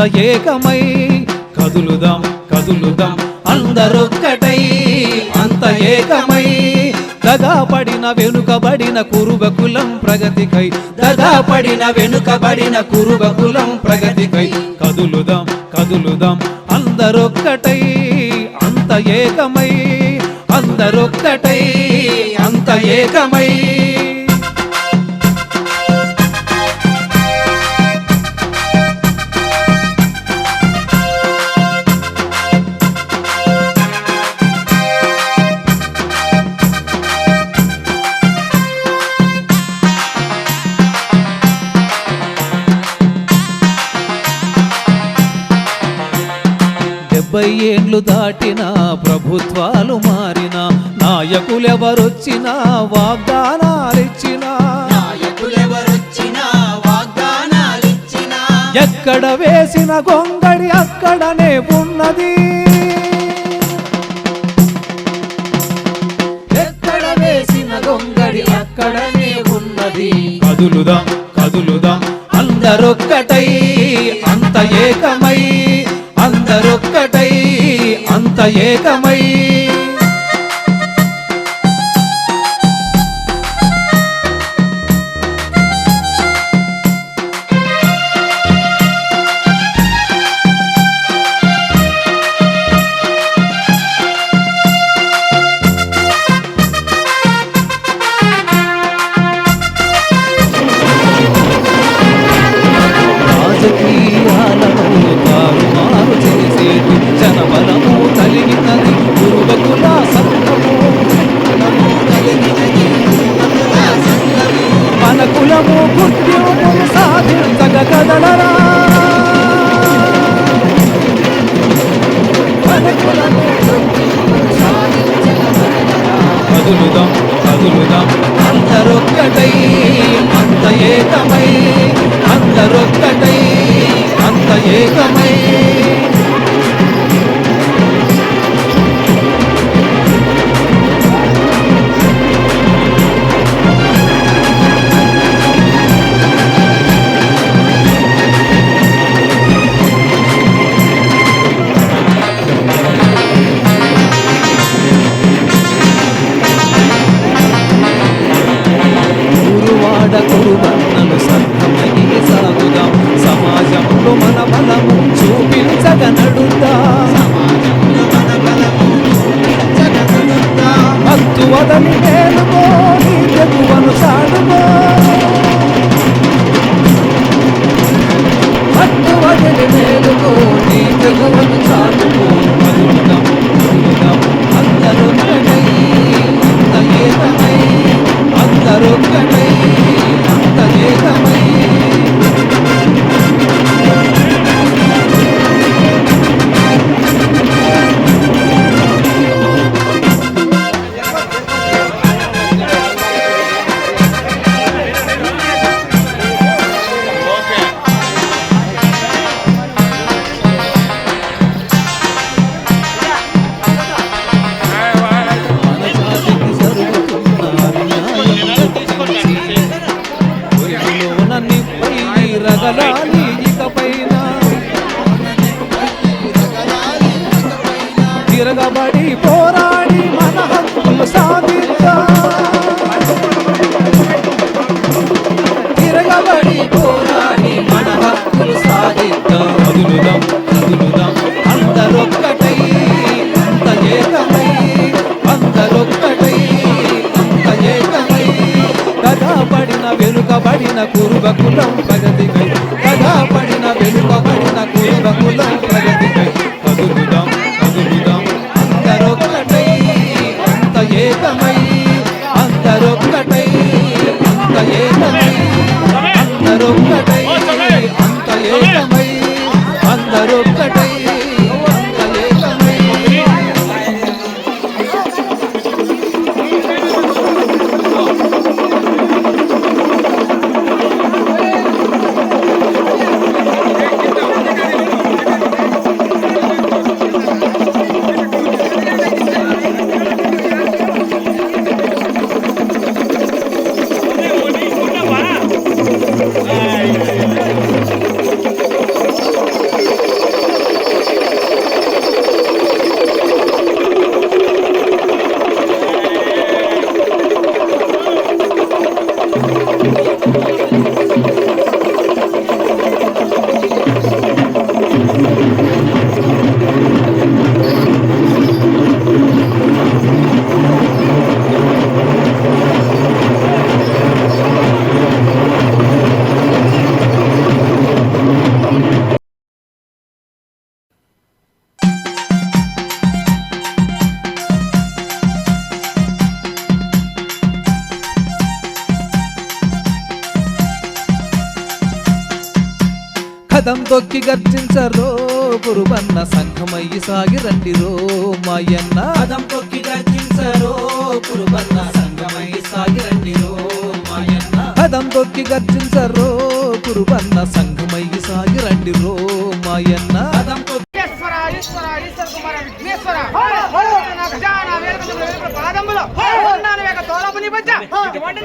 అంత ఏకమై కదులుదాం కదులుదాం అందరొక్కటై అంత ఏకమై దగాపడిన వెనుకబడిన కురుబ కులం ప్రగతికై. దగాపడిన వెనుకబడిన కురుబ కులం ప్రగతికై. కదులుదాం కదులుదాం అందరొక్కటై అంత ఏకమై అందరొక్కటై అంత ఏకమై ఏండ్లు దాటిన ప్రభుత్వాలు మారిన నాయకులెవరొచ్చినా వాగ్దానాలిచ్చినా. ఎక్కడ వేసిన గొంగడి అక్కడనే ఉన్నది. ఎక్కడ వేసిన గొంగడి అక్కడనే ఉన్నది. కదులుదాం కదులుదాం. అందరొక్కటై అంత ఏకమై అందరొక్కటై అంత ఏకమై కదులుదాం కదులుదాం అందరొక్కటై అంత ఏకమై అందరొక్కటై అంత ఏకమై. రగలాలి ఇకపైన. తిరగబడి పోరాడి మన హక్కులు సాధిద్దాం తిరగబడి పోరాడి మన హక్కులు సాధిద్దాం కదులుదాం కదులుదాం అందరొక్కటై అంత ఏకమై అందరొక్కటై అంత ఏకమై కథపడిన వెనుకబడిన కురుబ కులం కురుబ కులం తొక్కి గర్జించరో కురుబన్న సంఘమయ్యి సాగి రండి రో మాయన్న. పదం తొక్కి గర్జించరో కురుబన్న సంగమై సాగిరండి రో మాయన్న. పదం తొక్కి గర్జించరో కురుబన్న సంఘమయ్యి సాగి రండి రో మాయన్న. పదం తొక్కి ఈశ్వర కుమార విఘ్నేశ్వర. గజాన ఉన్నాను వేగ తోలపు ఇటువంటి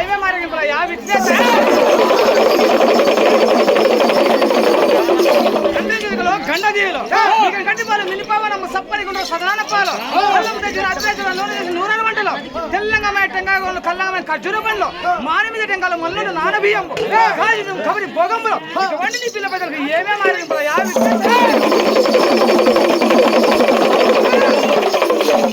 ఏమే మారింపుల యా విఘ్నేశ్వర? ఇక్కడ గడ్డిపాలు మినిపావనము సప్పని గుండ్ర సదాన పాలు. అల్లం దగ్గర అద్వైతుల నూనె చేసి నూనెల వంటలు. తెల్లంగా మే టెంకాయ గోళ్ళు కల్లంగా ఖర్జూర పండ్లు మాని మీద టెంకాల మల్లుడు నానబియ్యం బియ్యం కాజు కబడి భోగంబులు. ఇటువంటి నీ పిల్ల ప్రజలకు ఏమే మారింపుల యా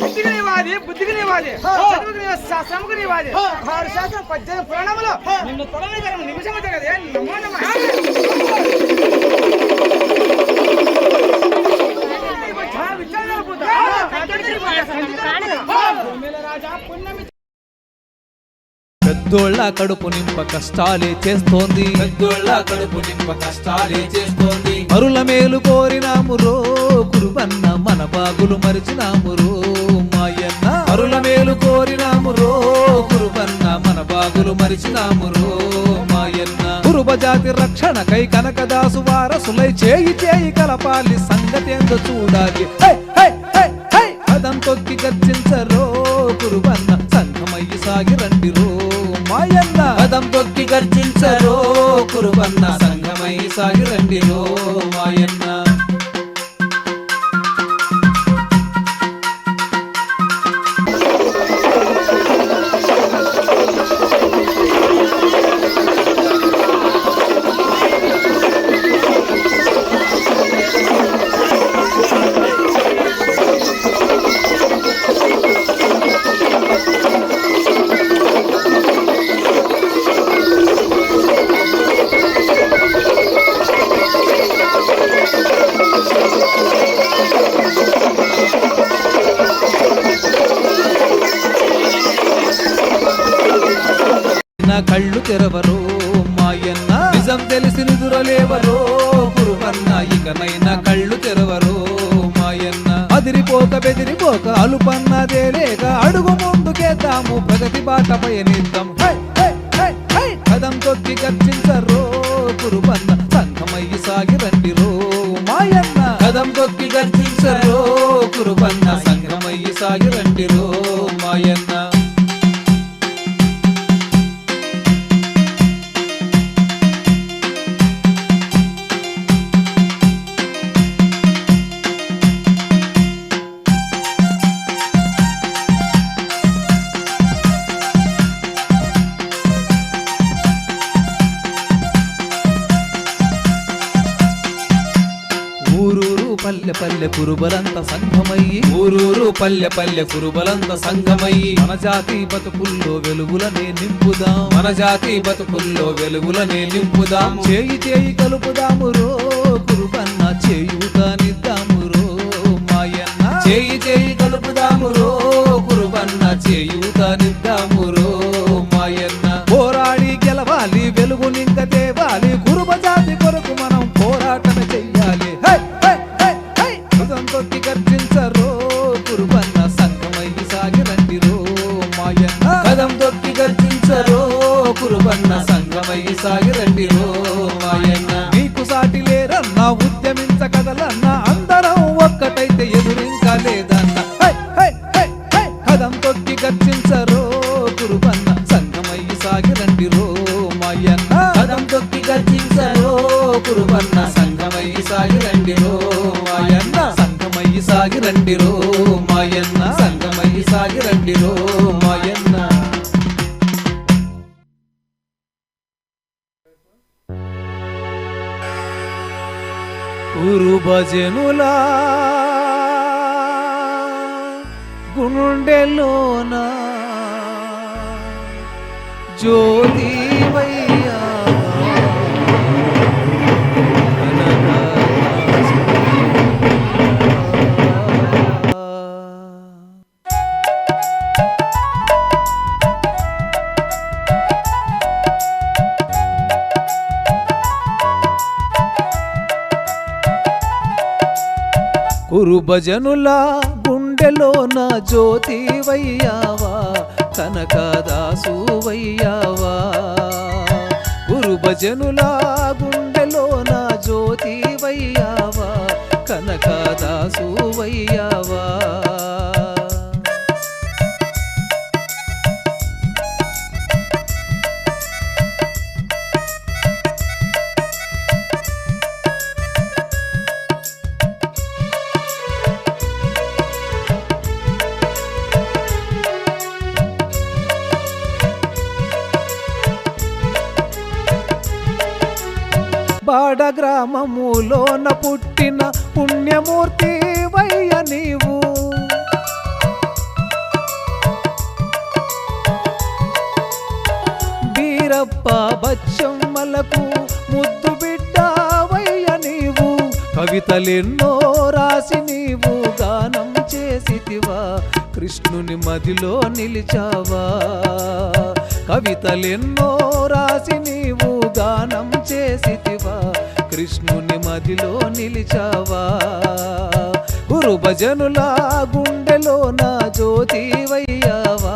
బుద్ధికి నీవాది బుద్ధికి నీవాది. చదువుకి నీవాది శాస్త్రముకి నీవాది. ఆరు శాస్త్రం పద్దెనిమిది పురాణములు. నిన్ను తొడవని నిమిషం కదా నమో నమ. పెద్దోళ్ళ కడుపు నింప కష్టాలే చేస్తోంది. పెద్దోళ్ళ కడుపు నింప కష్టాలే చేస్తోంది. మరుల మేలు కోరినాము రో కురుబన్న మన బాగులు మరిచినాము రో మాయన్న. మరుల మేలు కోరినాము రో కురుబన్న మన బాగులు మరిచినాము రో మాయన్న. కురుబ జాతి రక్షణకై కనకదాసు వారసులై చేయి చేయి కలపాలి సంగతి ఎందో చూడాలి. High, high. సాగిరండి రో పల్లె కురుబలంత సంఘమయ్యి. ఊరూరు పల్లె పల్లె కురుబలంత సంఘమయ్యి. మన జాతి బతుకుల్లో వెలుగులనే నింపుదాం. మన జాతి బతుకుల్లో వెలుగులనే నింపుదాం. చేయి చేయి కలుపుదాము రో కురుబన్న చేయుతానిద్దాము పదం తొక్కి గర్జించరో కురుబన్న సంఘమై సాగిరండి రో మాయన్న కదం తొక్కి గర్జించరో కురుబన్న సంఘమై సాగిరండి రో మాయన్న నీకు సాటి లేరన్నా ఉద్యమించ కదలన్న జ్యోతి కురుభజనుల గుండెలో నా జ్యోతివయ్యా. కనకదాసువయ్యావా గురు భజనులా గుండెలో నా జ్యోతివయ్యావా? కనకదాసువయ్యావా గ్రామములోన పుట్టిన పుణ్యమూర్తి వయ్య నీవు. వీరప్ప బచ్చమ్మలకు ముద్దు బిడ్డవయ్య నీవు. కవితలెన్నో రాసి నీవు గానం చేసితివా. కృష్ణుని మదిలో నిలిచావా. కవితలెన్నో రాసి నీవు గానం చేసి కృష్ణుని మదిలో నిలిచావా? గురు భజనులా గుండెలో నా జ్యోతి వయ్యావా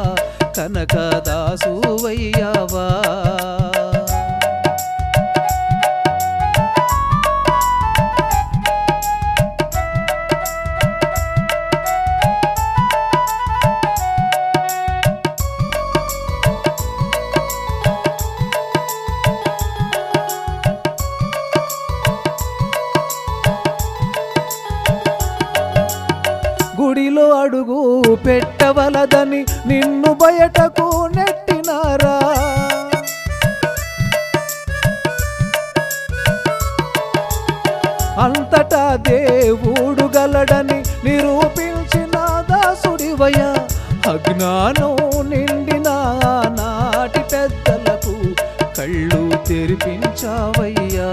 కళ్ళు తెరిపించావయ్యా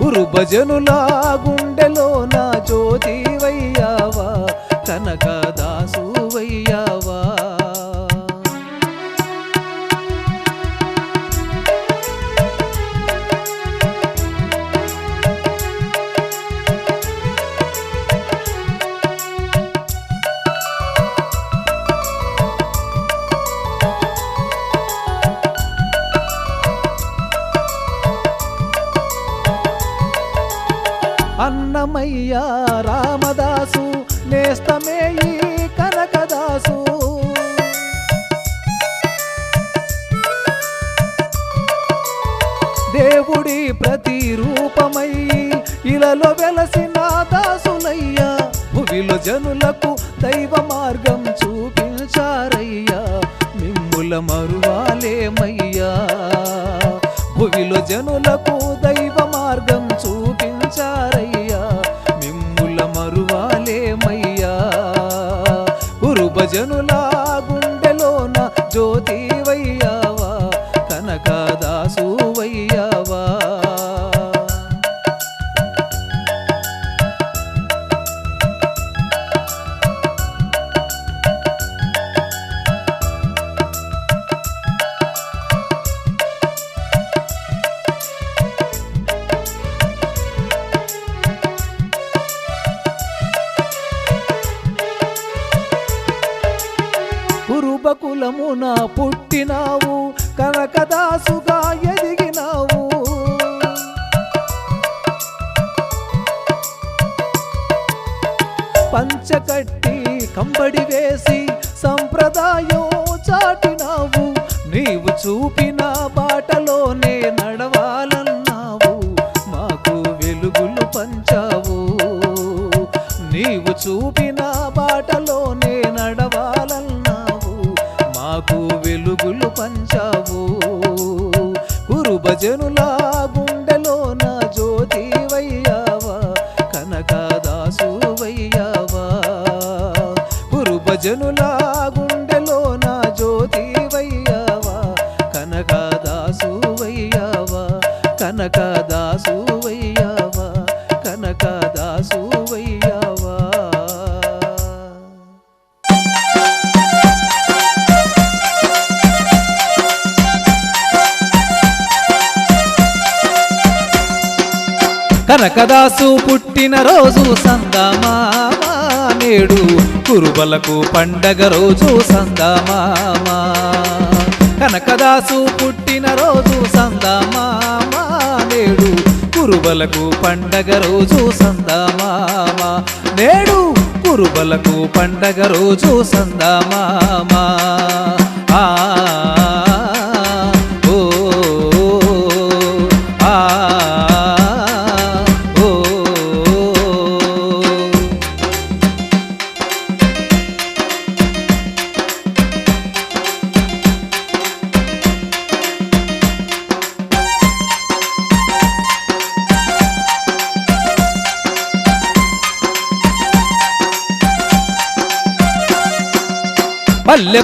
గురు భజనులా గుండెలో నా జ్యోతి దేవుడి ప్రతిరూపమై ఇలలో వెలసిన దాసులయ్యా భువిలో జనులకు దైవ మార్గం చూపించారయ్యా మిమ్ముల మరువాలేమయ్యా భువిలో జనులకు దైవ కురుబకులమున పుట్టినావు కనకదాసుగా ఎదిగినావు. పంచకట్టి కంబడి వేసి సంప్రదాయం చాటినావు నీవు చూపిన కనకదాసు పుట్టిన రోజు సందమామ నేడు కురుబలకు పండగ రోజు సందమామ కనకదాసు పుట్టిన రోజు సందమామ నేడు కురుబలకు పండగ రోజు సందమామ నేడు కురుబలకు పండగ రోజు సందమామా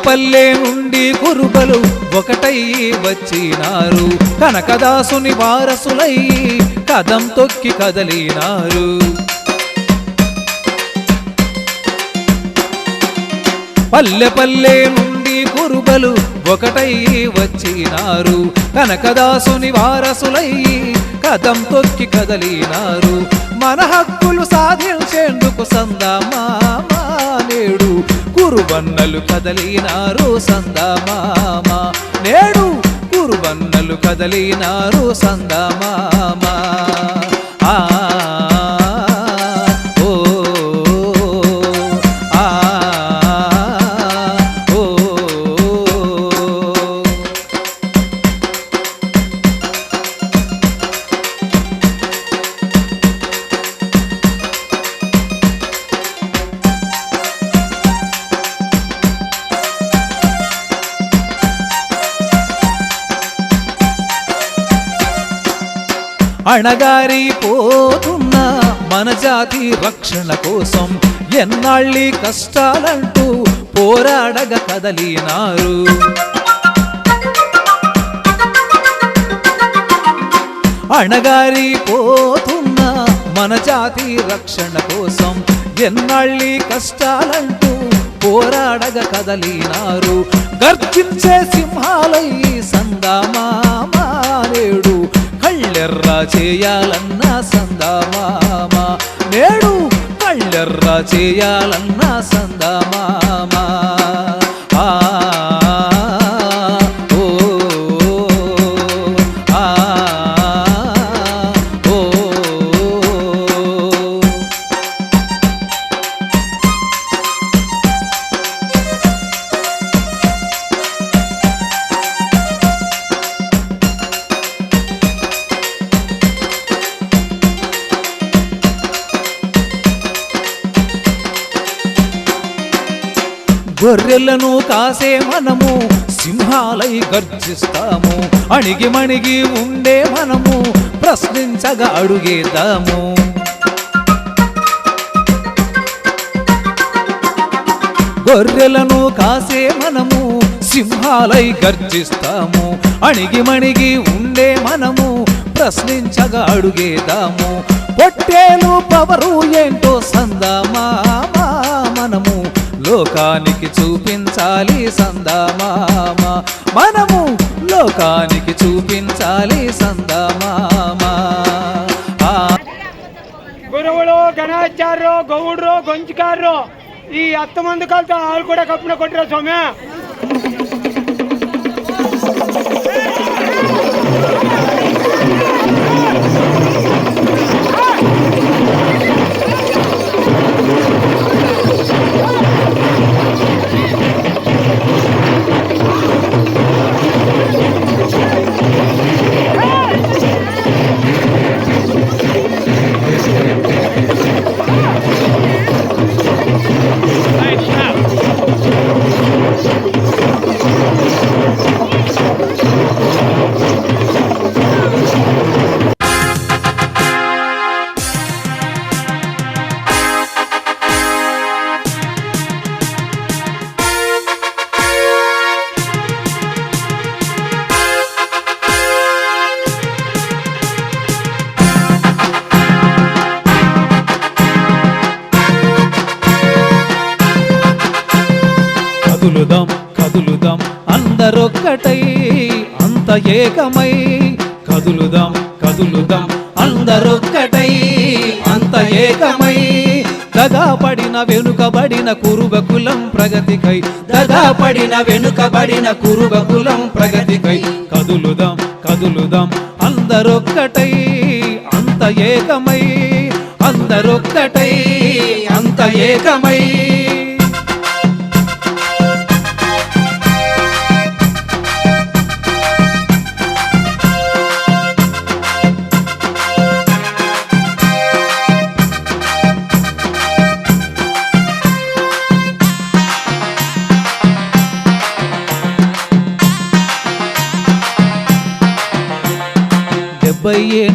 పల్లె నుండి కురుబలు ఒకటై వచ్చినారు. కనకదాసుని వారసులై కదం తొక్కి కదలినారు. పల్లె పల్లె నుండి కురుబలు ఒకటై వచ్చినారు. కనకదాసుని వారసులై కదం తొక్కి కదలినారు. మన హక్కులు సాధించేందుకు సందామ కురుబన్నలు కదలినారు సందమామ. నేడు కురుబన్నలు కదలినారు సందమామ. ఆ అణగారి పోతున్న మన జాతి రక్షణ కోసం ఎన్నాళ్ళి కష్టాలంటూ పోరాడగ కదలినారు. అణగారి పోతున్న మన జాతి రక్షణ కోసం ఎన్నాళ్ళి కష్టాలంటూ పోరాడగ కదలినారు. గర్జించే సింహాలై సందమామానేడు కళ్ళెర్రా చేయాలన్న సందమామ. నేడు కళ్ళెర్రా చేయాలన్న సందమామ. గొర్రెలను కాసే మనము సింహాలై గర్జిస్తాము. అణిగి మణిగి ఉండే మనము ప్రశ్నించగా అడుగేద్దాము. గొర్రెలను కాసే మనము సింహాలై గర్జిస్తాము. అణిగి మణిగి ఉండే మనము ప్రశ్నించగా అడుగేదాము పొట్టేలు పవరు ఏంటో సందామా మనము. లోకానికి చూపించాలి సందమామ మనము లోకానికి చూపించాలి సందమామ ఆ. గురువులు గణాచార్యు గౌడ్రు గొంచికారు ఈ అత్తమంది మంది కలితో వాళ్ళు కూడా కప్పున కొట్టిరా స్వామి. కదులుదాం అందరొక్కటై అంత ఏకమై కదులుదాం కదులుదాం అందరొక్కటై అంత ఏకమై దగాపడిన వెనుకబడిన కురుబ కులం ప్రగతికై దగాపడిన వెనుకబడిన కురుబ కులం ప్రగతికై కదులుదాం కదులుదాం అందరొక్కటై అంత ఏకమై అందరొక్కటై అంత ఏకమై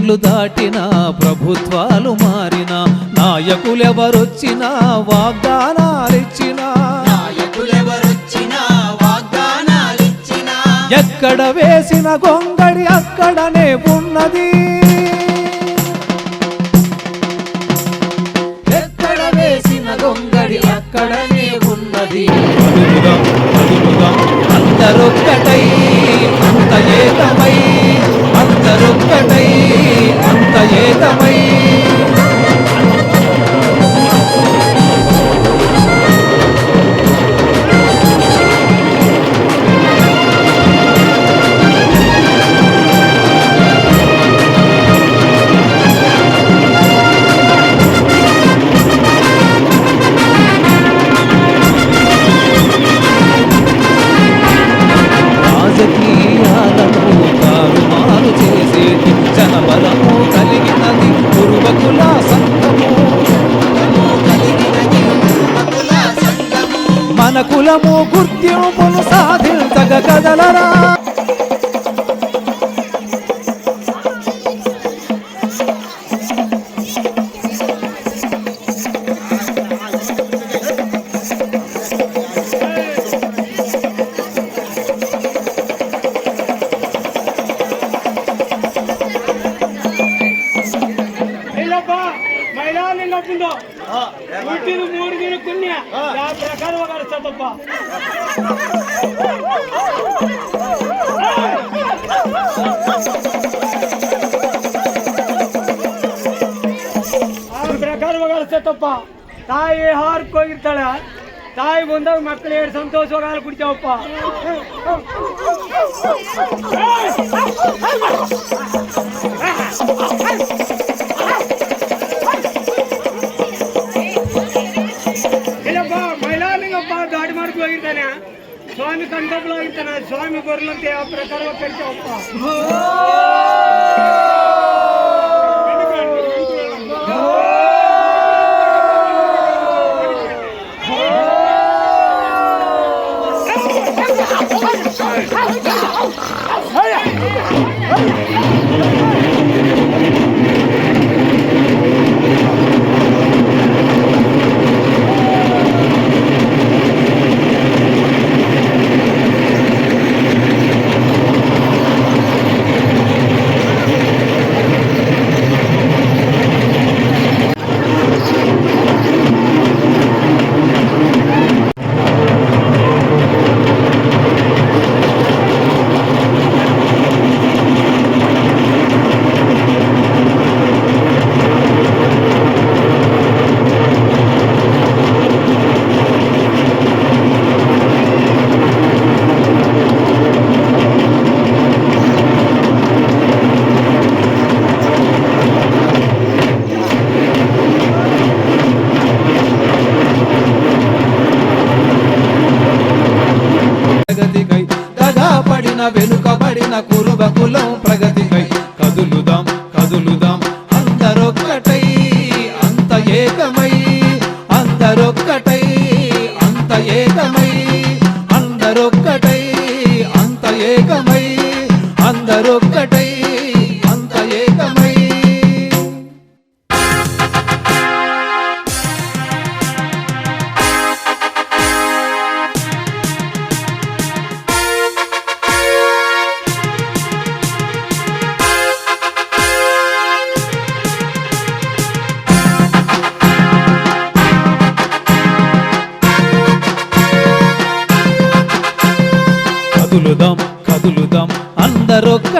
ఏండ్లు దాటిన ప్రభుత్వాలు మారిన నాయకులెవరొచ్చినా వాగ్దానాలిచ్చినా. ఎక్కడ వేసిన గొంగడి అక్కడనే ఉన్నది. ఎక్కడ వేసిన గొంగడి అక్కడనే ఉన్నది. అందరొక్కటై అంత ఏకమై అందరొక్కటై అంత ఏకమై ಮಹಿಳಾ ಲಿಂಗಪ್ಪಂದು ಹುಟ್ಟಿದ ಮೂರು ದಿನ ಪುಣ್ಯ ಯಾವ ಪ್ರಕಾರ ಹೋಗಾಡ್ಸತ್ತಪ್ಪ ಆ ಪ್ರಕಾರ ಹೋಗಾಡ್ಸತ್ತಪ್ಪ ತಾಯಿ ಹಾರಕ್ಕೆ ಹೋಗಿರ್ತಾಳೆ ತಾಯಿ ಬಂದಾಗ ಮಕ್ಕಳು ಎರಡು ಸಂತೋಷವಾಗಿ ಹಾಲು ಕುಡಿತಾವಪ್ಪ ಇಲ್ಲಪ್ಪ ಸ್ವಾಮಿ ಕಂಟಪ್ಲ ಹೋಗಿರ್ತಾನೆ ಸ್ವಾಮಿ ಬರ್ಲಂತೆ ಆ ಪ್ರಕಾರ ಕರಿತಾವಪ್ಪ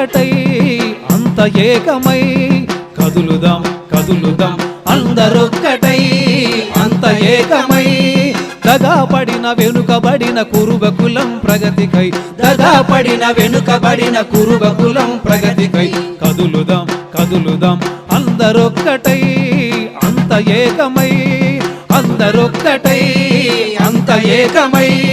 ఒక్కటై అంత ఏకమై కదులుదాం కదులుదాం అందరొక్కటై. అంత ఏకమై దగాపడిన వెనుకబడిన కురుబ కులం ప్రగతికై. దగాపడిన వెనుకబడిన కురుబ కులం ప్రగతికై. కదులుదాం కదులుదాం అందరొక్కటై. అంత ఏకమై అందరొక్కటై. అంత ఏకమై